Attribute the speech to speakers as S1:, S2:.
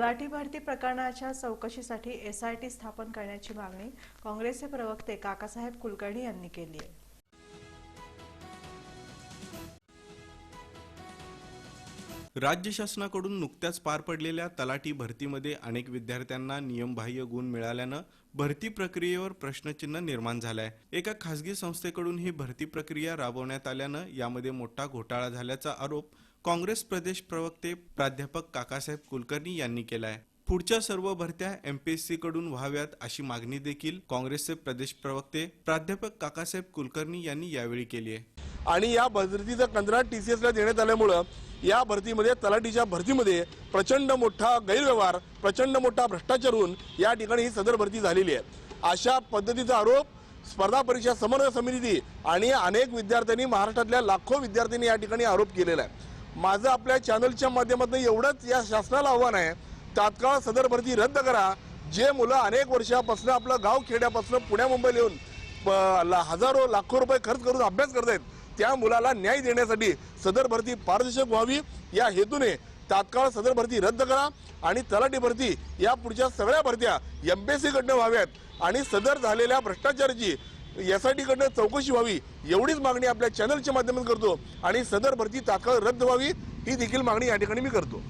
S1: तलाठी भरती प्रकरणाच्या चौकशीसाठी एसआयटी स्थापन करण्याची मागणी काँग्रेसचे प्रवक्ते काकासाहेब कुलकर्णी यांनी केली आहे.
S2: राज्य शासनाकडून नुकत्याच पार पडलेल्या तलाठी भरतीमध्ये अनेक विद्यार्थ्यांना नियमबाह्य गुण मिळाल्यानं भरती प्रक्रियेवर प्रश्नचिन्ह निर्माण झालंय. एका खासगी संस्थेकडून ही भरती प्रक्रिया राबवण्यात आल्यानं यामध्ये मोठा घोटाळा झाल्याचा आरोप काँग्रेस प्रदेश प्रवक्ते प्राध्यापक काकासाहेब कुलकर्णी यांनी केलाय. पुढच्या सर्व भरत्या एमपीएससी कडून व्हाव्यात अशी मागणी देखील काँग्रेसचे प्रदेश प्रवक्ते प्राध्यापक काकासाहेब कुलकर्णी यांनी यावेळी केली आहे.
S3: आणि या भरतीचं कंत्राट टी सी एसला देण्यात आल्यामुळं या भरतीमध्ये तलाठीच्या भरतीमध्ये प्रचंड मोठा गैरव्यवहार प्रचंड मोठा भ्रष्टाचार होऊन या ठिकाणी ही सदर भरती झालेली आहे. अशा पद्धतीचा आरोप स्पर्धा परीक्षा समन्वय समिती आणि अनेक विद्यार्थ्यांनी महाराष्ट्रातल्या लाखो विद्यार्थ्यांनी या ठिकाणी आरोप केलेला आहे. माझं आपल्या चॅनलच्या माध्यमातून एवढंच या शासनाला आव्हान आहे. तात्काळ सदर भरती रद्द करा. जे मुलं अनेक वर्षापासून आपलं गाव खेड्यापासून पुण्या मुंबईला येऊन प- ला- हजारो लाखो रुपये खर्च करून अभ्यास करत आहेत त्या मुलाला न्याय देण्यासाठी सदर भरती पारदर्शक व्हावी. या हेतूने तात्काळ सदर भरती रद्द करा आणि तलाठी भरती या पुढच्या सगळ्या भरत्या एम पी एस कडनं व्हाव्यात. आणि सदर झालेल्या भ्रष्टाचाराची एस आय टीकडनं चौकशी व्हावी एवढीच मागणी आपल्या चॅनलच्या माध्यमातून करतो. आणि सदर भरती तात्काळ रद्द व्हावी ही देखील मागणी या ठिकाणी मी करतो.